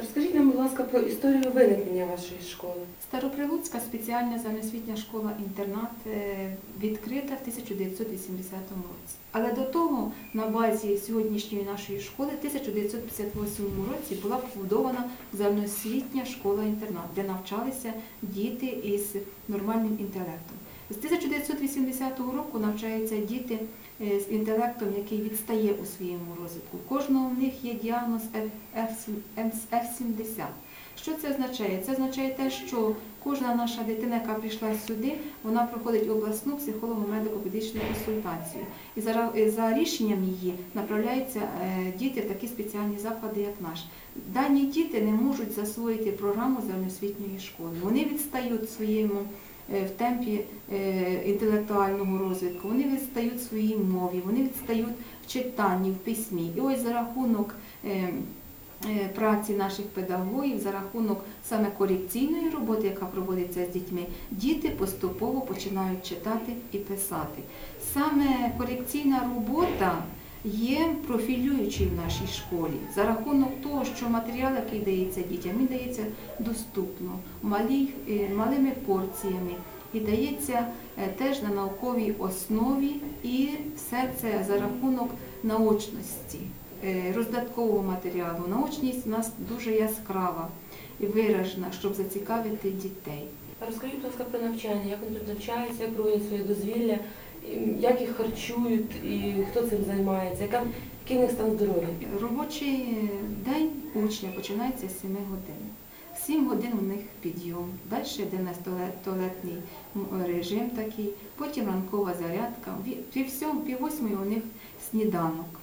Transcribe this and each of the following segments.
Розкажіть нам, будь ласка, про історію виникнення вашої школи. Староприлуцька спеціальна загальноосвітня школа-інтернат е, відкрита в 1980 році. Але до того на базі сьогоднішньої нашої школи в 1958 році була побудована загальноосвітня школа-інтернат, де навчалися діти із нормальним інтелектом. З 1980 року навчаються діти е, з інтелектом, який відстає у своєму розвитку. Кожного в них є діагноз F70. Що це означає? Це означає те, що кожна наша дитина, яка прийшла сюди, вона проходить обласну психолого-медико-педичну консультацію. І за, за рішенням її направляються е, діти в такі спеціальні заклади, як наш. Дані діти не можуть засвоїти програму загальноосвітньої школи. Вони відстають своєму в темпі е, інтелектуального розвитку, вони відстають в своїй мові, вони відстають в читанні, в письмі. І ось за рахунок е, е, праці наших педагогів, за рахунок саме корекційної роботи, яка проводиться з дітьми, діти поступово починають читати і писати. Саме корекційна робота є профілюючою в нашій школі за рахунок того, що матеріал, який дається дітям, він дається доступно, е, малими порціями і дається е, теж на науковій основі, і все це за рахунок наочності, е, роздаткового матеріалу. Наочність у нас дуже яскрава і виражена, щоб зацікавити дітей. Розкажіть, будь ласка, про навчання, як вони тут навчаються, як проводять своє дозвілля, як їх харчують і хто цим займається, яка, який них стан здоров'я? Робочий день учня починається з 7 годин. 7 годин у них підйом. Далі йде у нас туалетний режим такий, потім ранкова зарядка. Пів восьмої у них сніданок.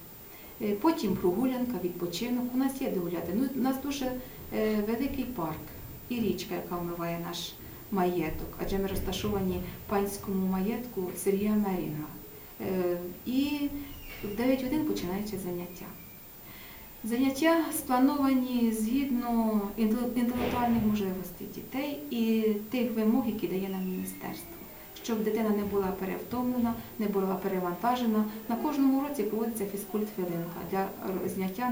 Е, Потім прогулянка, відпочинок. У нас є де гуляти. Ну, у нас дуже е, великий парк і річка, яка вмиває наш маєток, адже ми розташовані в панському маєтку Сергія Мерінга. Е, І в 9 годин починаються заняття. Заняття сплановані згідно інтелектуальних можливостей дітей і тих вимог, які дає нам міністерство. Щоб дитина не була перевтомлена, не була перевантажена. На кожному уроці проводиться фізкульт-хвилинка для зняття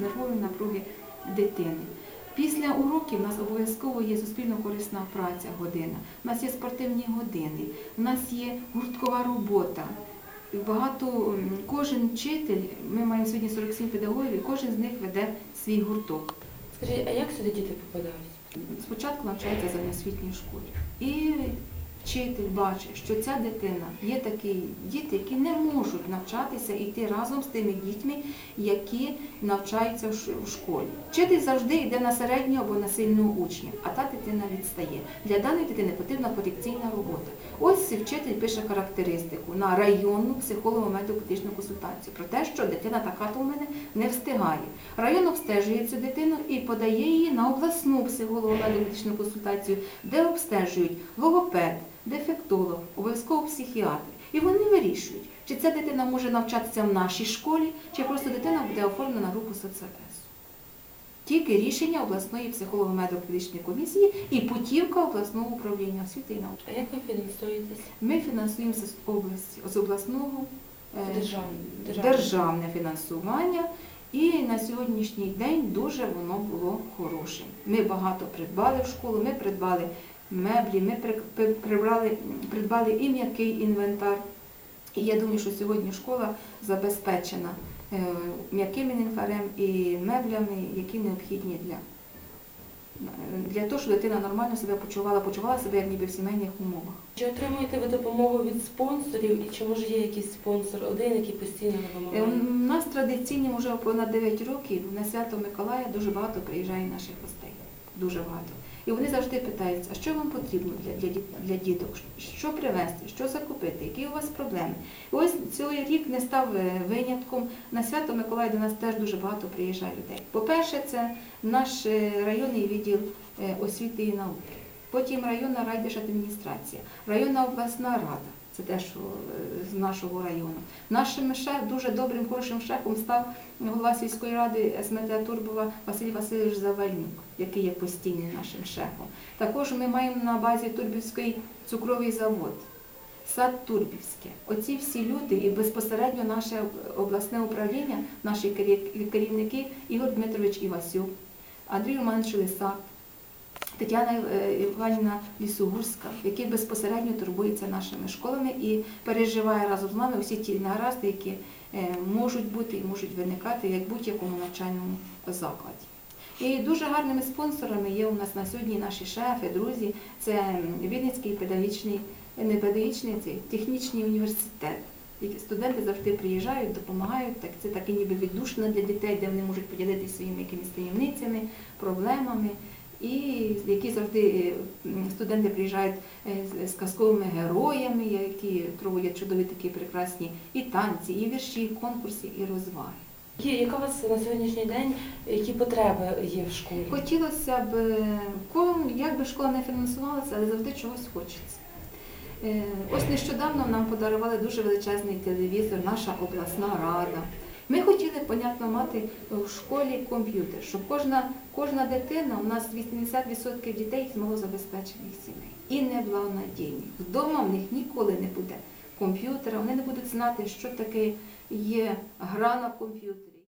нервової напруги дитини. Після уроків у нас обов'язково є суспільно-корисна праця година, у нас є спортивні години, у нас є гурткова робота. Багато кожен вчитель, ми маємо сьогодні 47 педагогів, і кожен з них веде свій гурток. Скажіть, а як сюди діти попадають? Спочатку навчається в освітній школі. І вчитель бачить, що ця дитина є такі діти, які не можуть навчатися і йти разом з тими дітьми, які навчаються в школі. Вчитель завжди йде на середнього або на сильного учня, а та дитина відстає. Для даної дитини потрібна корекційна робота. Ось вчитель пише характеристику на районну психолого-медико-педагогічну консультацію про те, що дитина така то в мене не встигає. Район обстежує цю дитину і подає її на обласну психолого-медико-педагогічну консультацію, де обстежують логопед, дефектолог, обов'язково психіатр. І вони вирішують, чи ця дитина може навчатися в нашій школі, чи просто дитина буде оформлена на групу соцсервісу. Тільки рішення обласної психолого-медико-педагогічної комісії і путівка обласного управління освіти і науки. А як ви фінансуєтесь? Ми фінансуємося з області, з обласного е, Державне. державне фінансування. І на сьогоднішній день дуже воно було хорошим. Ми багато придбали в школу, ми придбали меблі, ми при- при- прибрали, придбали і м'який інвентар. І я думаю, що сьогодні школа забезпечена м'яким інфарем і меблями, які необхідні для, для того, щоб дитина нормально себе почувала, почувала себе як ніби в сімейних умовах. Чи отримуєте ви допомогу від спонсорів і чи може є якийсь спонсор, один, який постійно Е, допомагає? У нас традиційно вже понад 9 років на свято Миколая дуже багато приїжджає наших гостей. Дуже багато. І вони завжди питаються, а що вам потрібно для, для, для діток, що привезти, що закупити, які у вас проблеми. І ось цей рік не став е, винятком. На свято Миколая до нас теж дуже багато приїжджає людей. По-перше, це наш е, районний відділ е, освіти і науки. Потім районна райдержадміністрація, районна обласна рада. Це теж е, з нашого району. Нашим шеф, дуже добрим, хорошим шефом став голова сільської ради СМТ Турбова Василь Васильович Завальнюк, який є постійним нашим шефом. Також ми маємо на базі Турбівський цукровий завод, сад Турбівське. Оці всі люди і безпосередньо наше обласне управління, наші керівники Ігор Дмитрович Івасюк, Андрій Романович Лисак, Тетяна е, Іванівна Лісогурська, який безпосередньо турбується нашими школами і переживає разом з нами усі ті негаразди, які е, можуть бути і можуть виникати як будь-якому навчальному закладі. І дуже гарними спонсорами є у нас на сьогодні наші шефи, друзі. Це Вінницький педагогічний, не педагогічний, це технічний університет. Студенти завжди приїжджають, допомагають. Так це таке ніби віддушина для дітей, де вони можуть поділитися своїми якимись таємницями, проблемами. І які завжди студенти приїжджають е, з- казковими героями, які проводять чудові такі прекрасні і танці, і вірші, і конкурси, і розваги. Яка у вас на сьогоднішній день, які потреби є в школі? Хотілося б, е, як би школа не фінансувалася, але завжди чогось хочеться. Е, Ось нещодавно нам подарували дуже величезний телевізор, наша обласна рада. Ми хотіли, понятно, мати в школі комп'ютер, щоб кожна, кожна дитина, у нас 80% дітей з малозабезпечених сімей і неблагонадійних. Вдома в них ніколи не буде комп'ютера, вони не будуть знати, що таке є гра на комп'ютері.